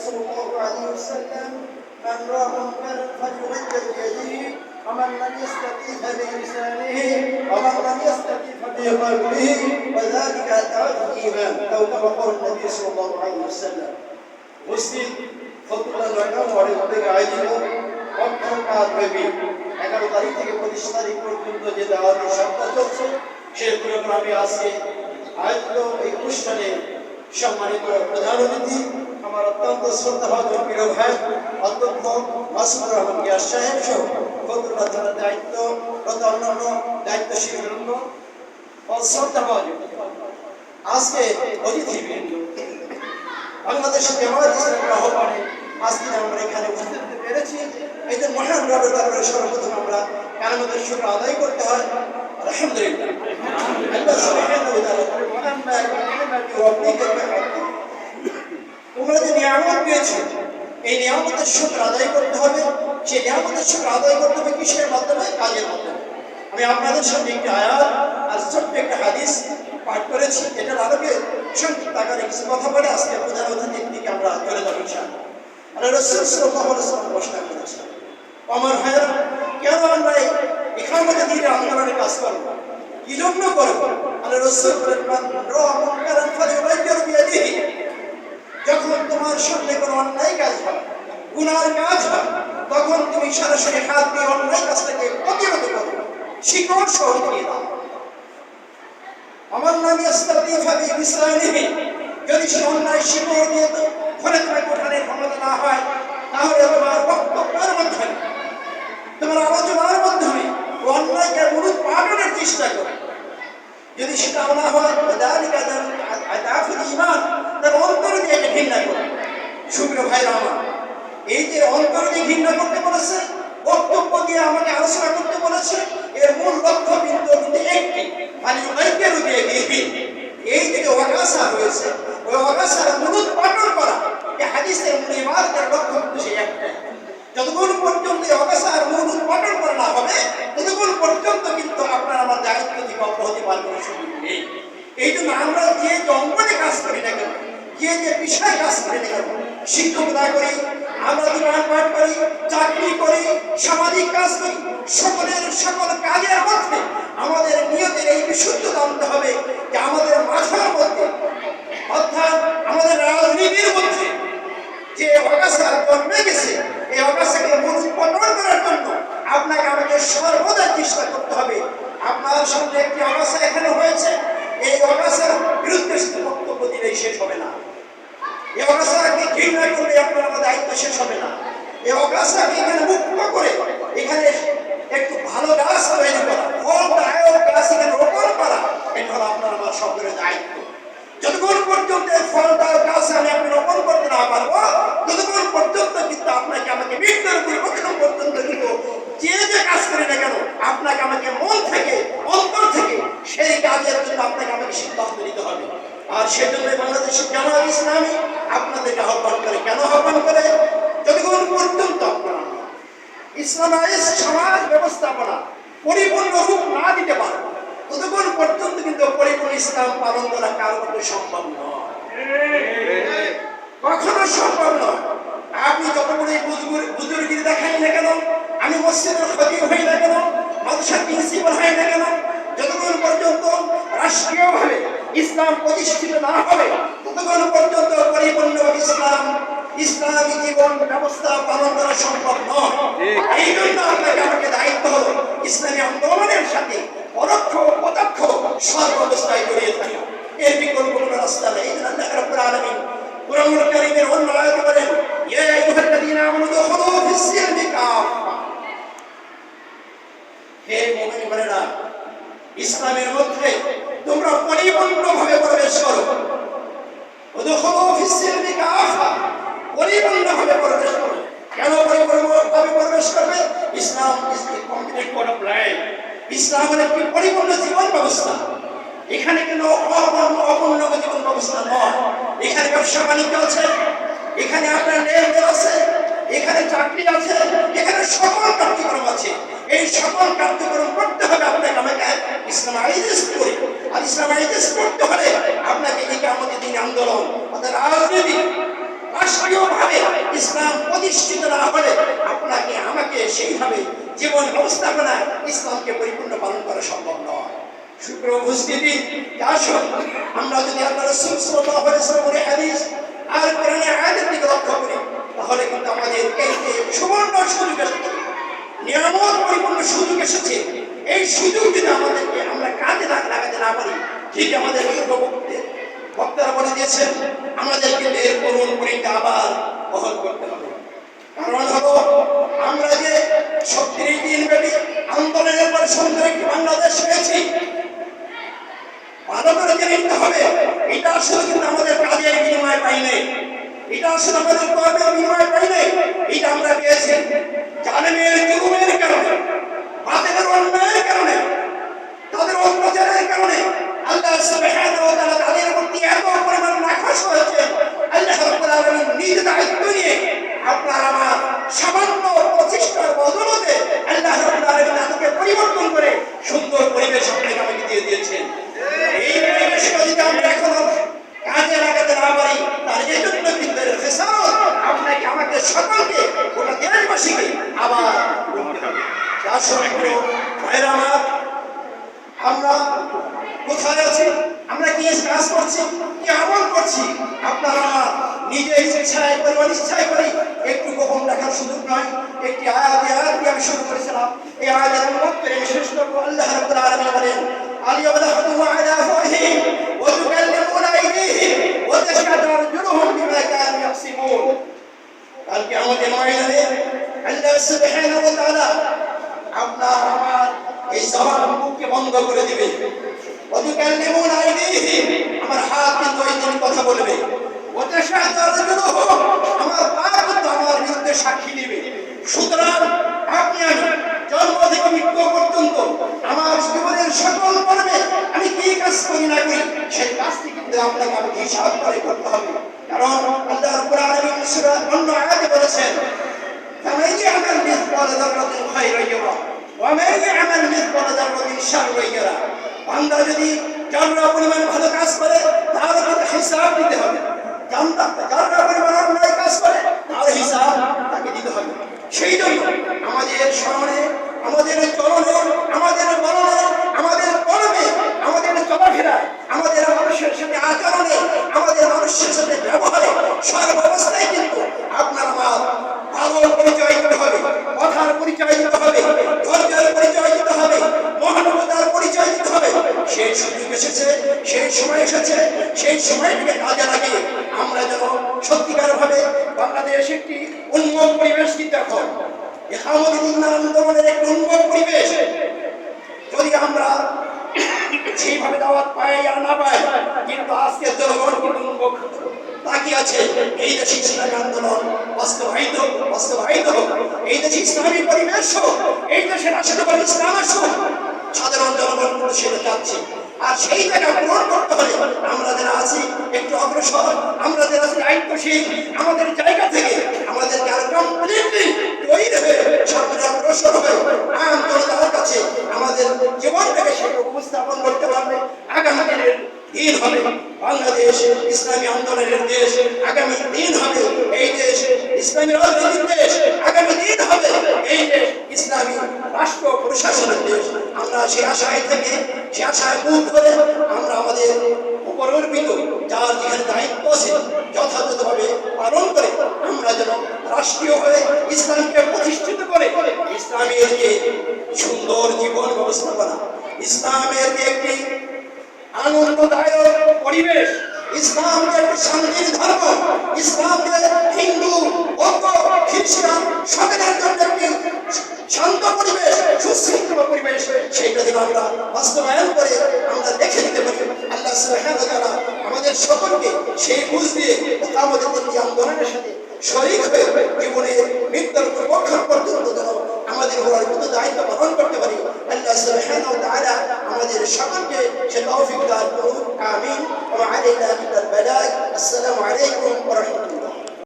صلى الله عليه وسلم من راى منكرا فليغير بيده ومن لم يستطيع بلسانه ومن لم يستطيع بقلبه وذلك اضعف الايمان او كما قال النبي صلى الله عليه وسلم মুসলিম ফতুল্লাহ নম্বরের থেকে আয়োজিত অক্ষরকারব্যাপী এগারো তারিখ থেকে পঁচিশ তারিখ পর্যন্ত যে দাওয়াতি সপ্তাহ চলছে সেই প্রোগ্রামে আজকে আয়োজিত এই অনুষ্ঠানে সম্মানিত প্রধান অতিথি আমার অত্যন্ত শ্রদ্ধাভাজন প্রিয় ভাই অধ্যক্ষ মাসুদ রহমান গিয়াস সাহেব সহ ফতুল্লাহ থানার দায়িত্বরত অন্যান্য দায়িত্বশীল শ্রদ্ধাভাজন আজকে অতিথিবৃন্দ বাংলাদেশের জামায়াত ইসলামের আহ্বানে আজকে আমরা এখানে উপস্থিত পেরেছি। এই যে মহান রবের দরবারে সর্বপ্রথম আমরা কালামতের শুক্র আদায় করতে হয়। আলহামদুলিল্লাহ আল্লাহ সুবহানাহু ওয়া তাআলা বলেন, "ওয়া আম্মা বিনি'মাতি রাব্বিকা ফাহাদ্দিথ।" তোমরা যে নিয়ামত এই নিয়ামতের শুক্র আদায় করতে হবে। সেই নিয়ামতের শুক্র আদায় করতে হবে কিসের মাধ্যমে? কাজের আমি আপনাদের সামনে একটি আয়াত আর ছোট্ট একটা হাদিস পাঠ করেছি। এটার আলোকে সংক্ষিপ্ত আকারে কিছু কথা বলে আজকে প্রধান অতিথির দিকে আমরা চলে যাব আর রসুল আলাইহি ঘোষণা করেছেন আমার ভাইয়েরা কেন আমরা এই ইকামতে দিনে আন্দোলনে কাজ করব? কি জন্য করব? আর রসুল বলেন যখন তোমার সামনে কোনো অন্যায় কাজ হয় গুনার কাজ হয় তখন তুমি সরাসরি হাত দিয়ে অন্যায় কাজটাকে প্রতিরোধ করো শিকড় সহ দিয়ে দাও আমার নাম ইস্তাতিফাবি বিসলানিহি যদি সে অন্যায় শিকড় দিয়ে তো ঘরে তোমার কোঠানের ক্ষমতা না হয় তাহলে তোমার বক্তব্যের মাধ্যমে তোমার আলোচনার মাধ্যমে অন্যায়কে মূলত পাঠানোর চেষ্টা করো যদি সেটাও না হয় আদাফুল ঈমান তার অন্তর দিয়ে এটা ঘৃণা করে শুক্র ভাইরা আমার, এই যে অন্তর দিয়ে ঘৃণা করতে বলেছে, বক্তব্য দিয়ে আমাকে আলোচনা করতে বলেছে, এর মূল লক্ষ্য বিন্দু কিন্তু একটি মানে ঐক্যের দিয়ে গিয়ে এই যে অগাসা রয়েছে, ওই অগাসার মূলত পাঠন করা, এই হাদিসের মূল ইবাদতের লক্ষ্য কিন্তু সেই একটাই যতক্ষণ পর্যন্ত এই অগাসার মূল উৎপাদন করা না হবে, ততক্ষণ পর্যন্ত কিন্তু আপনার আমার দায়িত্ব থেকে অব্যাহতি পালন সুযোগ নেই। এই জন্য আমরা যে অঙ্গনে কাজ করি না কেন যে যে বিষয়ে কাজ করি শিক্ষকতা করি, আমরা দোকান পাট করি, চাকরি করি, সামাজিক কাজ করি, সকলের সকল কাজের মধ্যে আমাদের নিয়তের এই বিশুদ্ধতা আনতে হবে যে আমাদের মাথার মধ্যে, অর্থাৎ আমাদের রাজনীতির মধ্যে যে অগাছা জন্মে গেছে, এই অগাছাকে মনুৎপন্ন করার জন্য আপনাকে আমাকে সর্বদা চেষ্টা করতে হবে। আপনার সামনে একটি অগাছা এখানে হয়েছে, এই অগাছার বিরুদ্ধে বক্তব্য দিলেই শেষ হবে না। এই অগাছাকে ঘৃণা করলে আপনার আমার দায়িত্ব শেষ হবে না। এই অগাছাকে এখানে মুক্ত করে এখানে একটু ভালো গাছ তৈরি করা, ফলদায়ক গাছ এখানে রোপণ করা, এটা হলো আপনার আমার সকলের দায়িত্ব। যতক্ষণ পর্যন্ত ফলদায়ক গাছ আমি আপনি রোপণ করতে না পারব, ততক্ষণ পর্যন্ত কিন্তু আপনাকে আমাকে মৃত্যুর পূর্বক্ষণ পর্যন্ত কিন্তু যে যে কাজ করি না কেন আপনাকে আমাকে মন থেকে অন্তর থেকে সেই কাজের জন্য আপনাকে আমাকে সিদ্ধান্ত নিতে হবে আর সেজন্য বাংলাদেশের জামাত ইসলামী আপনাদেরকে আহ্বান করে কেন আহ্বান করে যতক্ষণ পর্যন্ত আপনারা ইসলামাইজ সমাজ ব্যবস্থাপনা পরিপূর্ণ রূপ না দিতে পারব ততক্ষণ পর্যন্ত কিন্তু পরিপূর্ণ ইসলাম পালন করা কারও পক্ষে সম্ভব নয়। কখনো সম্ভব নয়। আপনি যত বড় বুজুর্গির দেখাই না কেন আমি মসজিদের ক্ষতি হই না কেন মাদ্রাসার প্রিন্সিপাল হই না কেন যতক্ষণ পর্যন্ত রাষ্ট্রীয়ভাবে ইসলাম প্রতিষ্ঠিত না হবে ততক্ষণ পর্যন্ত পরিপূর্ণ ইসলাম ইসলামী জীবন ব্যবস্থা পালন করা সম্ভব নয়। এই জন্য আপনাকে আমাকে দায়িত্ব হলো ইসলামী আন্দোলনের সাথে পরোক্ষ ও প্রত্যক্ষ সর্বাবস্থায় জড়িয়ে থাকা এর বিকল্প কোনো রাস্তা নেই এই জন্য আল্লাহ রাব্বুল আলামিন কোরআনুল কারীমের অন্য আয়াতে বলেন ইয়া আইয়ুহাল্লাযীনা আমানু দুখুলু ফিস-সিলমি কাফা হে মুমিন ভাইরা ইসলামের মধ্যে তোমরা কাফা পরিপূর্ণভাবে প্রবেশ করো। পরিপূর্ণ জীবন ব্যবস্থা। এখানে জীবন ব্যবস্থা এখানে ব্যবসা বাণিজ্য আছে। এখানে আপনার লেনদেন আছে। এখানে চাকরি আছে। এখানে সকল কার্যক্রম আছে। এই সকল কার্যক্রম করতে হবে আপনাকে আমাকে ইসলামাইজেস করে আর ইসলামাইজেস করতে হলে আপনাকে এই আমাদের দিন আন্দোলন অর্থাৎ ইসলাম প্রতিষ্ঠিত না হলে আপনাকে, আমাকে সেইভাবে জীবন ব্যবস্থাপনায় ইসলামকে পরিপূর্ণ পালন করা সম্ভব শুক্র আমরা যদি আল্লাহ রসুল আলাইহি হাদিস লক্ষ্য করি, তাহলে কিন্তু আমাদের এই সুবর্ণ সুযোগ এসেছে পরিপূর্ণ সুযোগ এসেছে, এই সুযোগ আমাদেরকে আমরা কাজে লাগ- লাগাতে না পারি, ঠিক আমাদের পূর্ববর্তীদের বক্তারা বলে দিয়েছেন আমাদের কিন্তু এর করুণ পরীক্ষা আবার বহন করতে হবে। কারণ হলো, আমরা যে সত্তর দিন ব্যাপী আন্দোলনের পর সুন্দর একটি বাংলাদেশ পেয়েছি, ভালো করে জেনে নিতে হবে, এটা আসলে কিন্তু আমাদের কাজের বিনিময় পাই নাই এটা আসলে আমাদের কর্মের বিনিময় পাই নাই এটা আমাকে দিয়েছেন। এই পরিবেশকে যদি আমরা এখনও কাজে লাগাতে না পারি তার এই কিন্তু আপনাকে, আমাকে সকলকে, গোটা দেশবাসীকে আবার করছি? কি আমল করছি? আপনারা নিজে ইচ্ছায় করে একটু গোপন রাখার সুযোগ নয়। একটি আয়াত আয়াত আমি শুরু করেছিলাম। এই করব। আল্লাহ বলেন আমার হাত কিন্তু কথা বলবে। আমার পা কিন্তু আমার বিরুদ্ধে সাক্ষী দিবে সুতরাং আপনি আমি জন্ম থেকে মৃত্যু পর্যন্ত আমার জীবনের সকল কর্মে আমি কি কাজ করি না করি সেই কাজটি কিন্তু আপনাকে আমাকে হিসাব করে করতে হবে কারণ আল্লাহ রাব্বুল আলামিন সূরা অন্য আয়াতে বলেছেন فمن يعمل مثقال ذرة خيرا يره ومن يعمل مثقال ذرة شرا يره বান্দা যদি জানরা পরিমাণ ভালো কাজ করে তার কিন্তু হিসাব দিতে হবে জানতা জানরা পরিমাণ অন্যায় কাজ করে তার হিসাব তাকে দিতে হবে সেই জন্য আমাদের স্মরণে আমাদের চলনে আমাদের বলনে সময় এসেছে, সেই সময়টাকে কাজে লাগিয়ে আমরা যেন সত্যিকার ভাবে বাংলাদেশ একটি উন্মুখ পরিবেশ কিন্তু এখন। একামদিন আন্দোলনের একটি উন্মুখ পরিবেশ। যদি আমরা সেইভাবে দাওয়াত পাই আর না পাই, কিন্তু আজকে জনগণ কিন্তু উন্মুখ বাকি আছে। এই দেশে ইসলামী আন্দোলন বাস্তবায়িত বাস্তবায়িত হোক। এই দেশে ইসলামী পরিবেশ হোক, এই দেশে রাষ্ট্রপতি ইসলাম আসুক। সাধারণ জনগণ সেটা চাচ্ছে। আর সেই জায়গা পূরণ করতে হলে আমরা যারা আছি একটু অগ্রসর আমরা যারা আছি দায়িত্বশীল, আমাদের জায়গা থেকে আমাদেরকে আর কমপ্লিটলি তৈরি হয়ে সামনে অগ্রসর হয়ে আম জনতার কাছে আমাদের জীবনটাকে সে উপস্থাপন করতে পারবে। আগামী দিনের দিন হবে বাংলাদেশ ইসলামী আন্দোলনের দেশ। আগামী দিন হবে এই দেশ ইসলামী রাজনীতির দেশ। আগামী দিন হবে এই দেশ ইসলামী রাষ্ট্র প্রশাসনের দেশ। আমরা সে আশায় থেকে, সে আশায় মুখ করে আমরা আমাদের উপর অর্পিত যার যেখানে দায়িত্ব আছে, যথাযথভাবে পালন করে আমরা যেন রাষ্ট্রীয় হয়ে ইসলামকে প্রতিষ্ঠিত করে ইসলামের যে সুন্দর জীবন ব্যবস্থাপনা, ইসলামের যে একটি আনন্দদায়ক পরিবেশ ইসলাম যে একটি শান্তির ধর্ম ইসলাম হিন্দু, বৌদ্ধ, খ্রিস্টান সকলের জন্য শান্ত পরিবেশ, সুশৃঙ্খল পরিবেশ। সেইটা যেন আমরা বাস্তবায়ন করে আমরা দেখে নিতে পারি। আল্লাহ সুবহানাহু আমাদের সকলকে সেই বুঝ দিয়ে আমাদের প্রতি আন্দোলনের সাথে শরীর হয়ে জীবনের মৃত্যুর প্রবক্ষণ পর্যন্ত যেন আমাদের হওয়ার মতো দায়িত্ব পালন করতে পারি। আল্লাহ সুবহানাহু তাআলা আমাদের সকলকে সে তৌফিক দান করুন। আমিন। ওয়া আলাইনা মিনাল বালাগ। আসসালামু আলাইকুম ওয়া